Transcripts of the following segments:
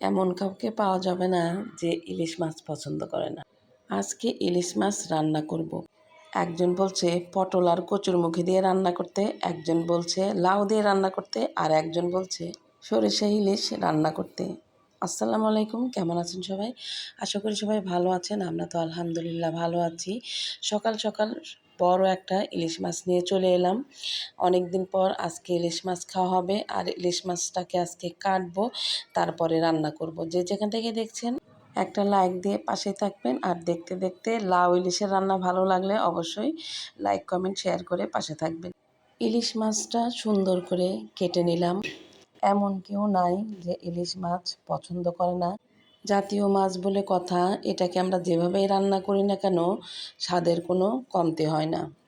এমন কাউকে পাওয়া যাবে না যে ইলিশ মাছ পছন্দ করে না আজকে ইলিশ মাছ রান্না করব। একজন বলছে, পটল আর কচুর মুখি দিয়ে রান্না করতে, একজন বলছে, লাউ দিয়ে রান্না করতে, আর একজন বলছে, সরিষা ইলিশ রান্না করতে আসসালামু আলাইকুম, কেমন আছেন সবাই? আশা করি সবাই ভালো আছেন, আমরা তো আলহামদুলিল্লাহ ভালো আছি। সকাল সকাল বড় একটা ইলিশ মাছ নিয়ে চলে এলাম। অনেক দিন পর আজকে ইলিশ মাছ খাওয়া হবে, আর ইলিশ মাছটাকে আজকে কাটবো, তারপরে রান্না করব। যে যেখান থেকে দেখছেন, একটা লাইক দিয়ে পাশে থাকবেন, আর দেখতে দেখতে লাউ ইলিশের রান্না ভালো লাগলে অবশ্যই লাইক, কমেন্ট, শেয়ার করে পাশে থাকবেন। ইলিশ মাছটা সুন্দর করে কেটে নিলাম। এমন কেউ নাই যে ইলিশ মাছ পছন্দ করে না। জাতীয় মাছ বলে কথা, এটাকে আমরা যেভাবেই রান্না করি না কেন, স্বাদের কোনো কমতি হয় না।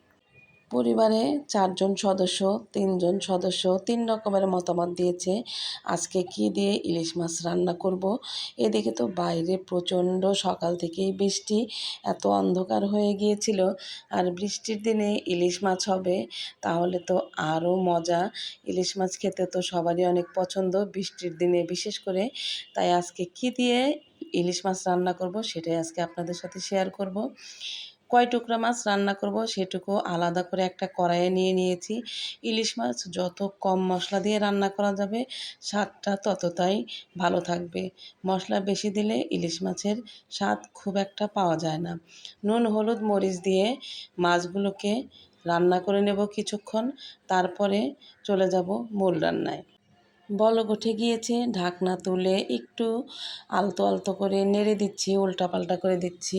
পরিবারে চারজন সদস্য, তিনজন সদস্য, তিন রকমের মতামত দিয়েছে। আজকে কি দিয়ে ইলিশ মাছ রান্না করব? এদিকে তো বাইরে প্রচণ্ড সকাল থেকেই বৃষ্টি, এত অন্ধকার হয়ে গিয়েছিল। আর বৃষ্টির দিনে ইলিশ মাছ হবে, তাহলে তো আরও মজা। ইলিশ মাছ খেতে তো সবারই অনেক পছন্দ বৃষ্টির দিনে বিশেষ করে। তাই আজকে কি দিয়ে ইলিশ মাছ রান্না করব সেটাই আজকে আপনাদের সাথে শেয়ার করব। কয় টুকরা মাছ রান্না করব সেটুকু আলাদা করে একটা কড়াইয়ে নিয়ে নিয়েছি। ইলিশ মাছ যত কম মশলা দিয়ে রান্না করা যাবে, স্বাদটা ততটাই ভালো থাকবে। মশলা বেশি দিলে ইলিশ মাছের স্বাদ খুব একটা পাওয়া যায় না। নুন, হলুদ, মরিচ দিয়ে মাছগুলোকে রান্না করে নেব কিছুক্ষণ, তারপরে চলে যাব মূল রান্নায়। বলক উঠে গিয়েছে, ঢাকনা তুলে একটু আলতো আলতো করে নেড়ে দিচ্ছি, উল্টাপাল্টা করে দিচ্ছি,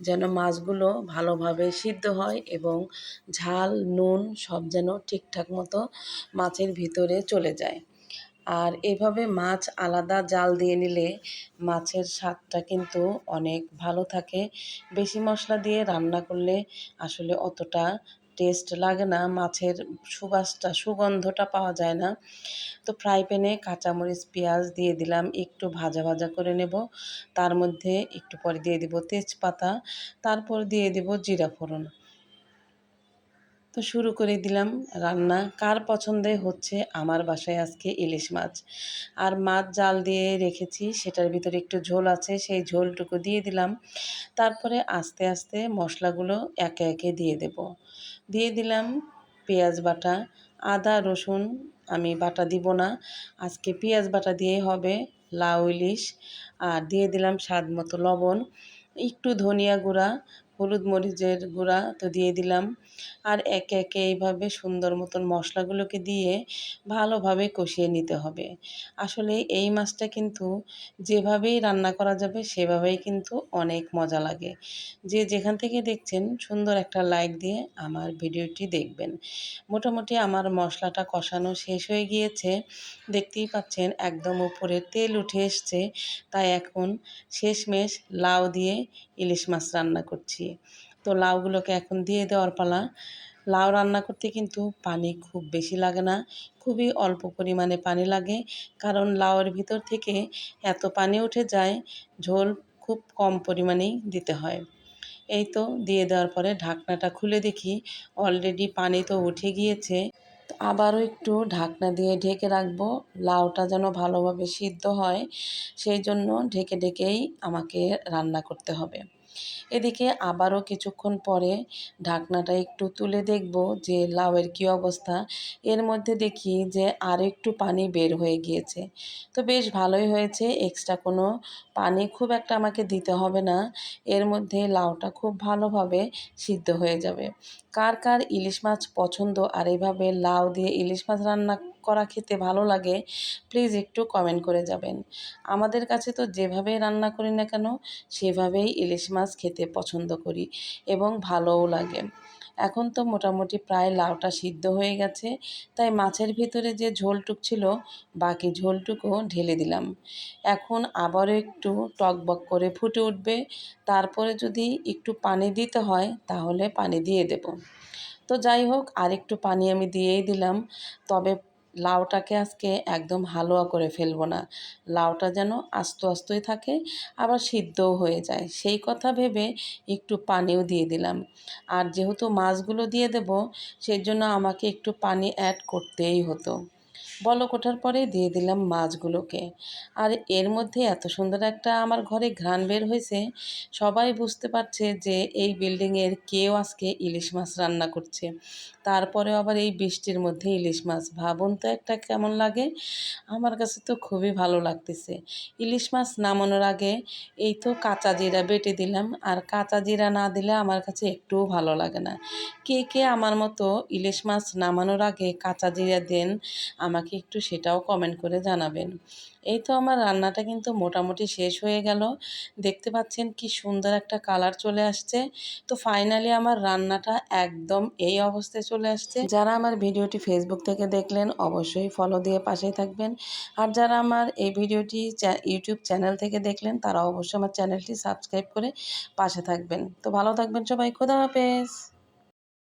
যেন মাছগুলো ভালোভাবে সিদ্ধ হয় এবং ঝাল, নুন সব যেন ঠিকঠাক মতো মাছের ভিতরে চলে যায়। আর এভাবে মাছ আলাদা জাল দিয়ে নিলে মাছের স্বাদটা কিন্তু অনেক ভালো থাকে। বেশি মশলা দিয়ে রান্না করলে আসলে অতটা টেস্ট লাগে না, মাছের সুবাসটা, সুগন্ধটা পাওয়া যায় না। তো ফ্রাই প্যানে কাঁচামরিচ, পেঁয়াজ দিয়ে দিলাম, একটু ভাজা ভাজা করে নেব। তার মধ্যে একটু পরে দিয়ে দিব তেজপাতা, তারপর দিয়ে দেব জিরা ফোড়ন। তো শুরু করে দিলাম রান্না। কার পছন্দে হচ্ছে আমার বাসায় আজকে ইলিশ মাছ। আর মাছ জাল দিয়ে রেখেছি, সেটার ভিতরে একটু ঝোল আছে, সেই ঝোলটুকু দিয়ে দিলাম। তারপরে আস্তে আস্তে মশলাগুলো একে একে দিয়ে দেব। দিয়ে দিলাম পেঁয়াজ বাটা, আদা, রসুন, আমি বাটা দিব না। আজকে পেঁয়াজ বাটা দিয়েই হবে লাউ ইলিশ। আর দিয়ে দিলাম স্বাদ মতো লবণ, একটু ধনিয়া গুঁড়া হলুদ মরিচের গুঁড়া তো দিয়ে দিলাম। আর একে একে এইভাবে সুন্দর মতন মশলাগুলোকে দিয়ে ভালোভাবে কষিয়ে নিতে হবে। আসলে এই মাছটা কিন্তু যেভাবেই রান্না করা যাবে, সেভাবেই কিন্তু অনেক মজা লাগে। যে যেখান থেকে দেখছেন, সুন্দর একটা লাইক দিয়ে আমার ভিডিওটি দেখবেন। মোটামুটি আমার মশলাটা কষানো শেষ হয়ে গিয়েছে। দেখতেই পাচ্ছেন, একদম উপরে তেল উঠে এসছে। তাই এখন শেষমেশ লাউ দিয়ে ইলিশ মাছ রান্না করছি। তো লাউগুলোকে এখন দিয়ে দেওয়ার পালা। লাউ রান্না করতে কিন্তু পানি খুব বেশি লাগে না। খুবই অল্প পরিমাণে পানি লাগে। কারণ লাউয়ের ভিতর থেকে এত পানি উঠে যায়, ঝোল খুব কম পরিমাণেই দিতে হয়। এই তো দিয়ে দেওয়ার পরে ঢাকনাটা খুলে দেখি, অলরেডি পানি তো উঠে গিয়েছে। আবারও একটু ঢাকনা দিয়ে ঢেকে রাখব। লাউটা যেন ভালোভাবে সিদ্ধ হয়, সেই জন্য ঢেকে ঢেকেই আমাকে রান্না করতে হবে। এদিকে আবারও কিছুক্ষণ পরে ঢাকনাটা একটু তুলে দেখব যে লাউয়ের কী অবস্থা। এর মধ্যে দেখি যে আর একটু পানি বের হয়ে গিয়েছে। তো বেশ ভালোই হয়েছে এক্সট্রা কোনো পানি খুব একটা আমাকে দিতে হবে না। এর মধ্যে লাউটা খুব ভালোভাবে সিদ্ধ হয়ে যাবে। কার কার ইলিশ মাছ পছন্দ, আর এইভাবে লাউ দিয়ে ইলিশ মাছ রান্না করা খেতে ভালো লাগে প্লিজ একটু কমেন্ট করে যাবেন। আমাদের কাছে তো যেভাবেই রান্না করি না কেন, সেভাবেই ইলিশ মাছ খেতে পছন্দ করি এবং ভালোও লাগে। এখন তো মোটামুটি প্রায় লাউটা সিদ্ধ হয়ে গেছে, তাই মাছের ভিতরে যে ঝোলটুক ছিল, বাকি ঝোলটুকু ঢেলে দিলাম। এখন আবারও একটু টকবক করে ফুটে উঠবে, তারপরে যদি একটু পানি দিতে হয়, তাহলে পানি দিয়ে দেব। তো যাই হোক আর একটু পানি আমি দিয়েই দিলাম, তবে লাউটাকে আজকে একদম হালুয়া করে ফেলব না। লাউটা যেন আস্ত আস্তই থাকে, আবার সিদ্ধও হয়ে যায়। সেই কথা ভেবে একটু পানিও দিয়ে দিলাম। আর যেহেতু মাছগুলো দিয়ে দেব সেই জন্য আমাকে একটু পানি অ্যাড করতেই হতো। বলক ওঠার পরে দিয়ে দিলাম মাছগুলোকে। আর এর মধ্যে এত সুন্দর একটা আমার ঘরে ঘ্রাণ বের হয়েছে, সবাই বুঝতে পারছে যে এই বিল্ডিংয়ের কেউ আজকে ইলিশ মাছ রান্না করছে। তারপরে আবার এই বৃষ্টির মধ্যে ইলিশ মাছ। ভাবুন তো একটা কেমন লাগে। আমার কাছে তো খুবই ভালো লাগতেছে। ইলিশ মাছ নামানোর আগে এই তো কাঁচা জিরা বেটে দিলাম। আর কাঁচা জিরা না দিলে আমার কাছে একটুও ভালো লাগে না। কে কে আমার মতো ইলিশ মাছ নামানোর আগে কাঁচা জিরা দেন, আমাকে একটু সেটাও কমেন্ট করে জানাবেন। এই তো আমার রান্নাটা কিন্তু মোটামুটি শেষ হয়ে গেল। দেখতে পাচ্ছেন কি সুন্দর একটা কালার চলে আসছে। তো ফাইনালি আমার রান্নাটা একদম এই অবস্থায় চলে আসছে। যারা আমার ভিডিওটি ফেসবুক থেকে দেখলেন অবশ্যই ফলো দিয়ে পাশেই থাকবেন। আর যারা আমার এই ভিডিওটি ইউটিউব চ্যানেল থেকে দেখলেন তারা অবশ্যই আমার চ্যানেলটি সাবস্ক্রাইব করে পাশে থাকবেন। তো ভালো থাকবেন সবাই, খোদা হাফেজ।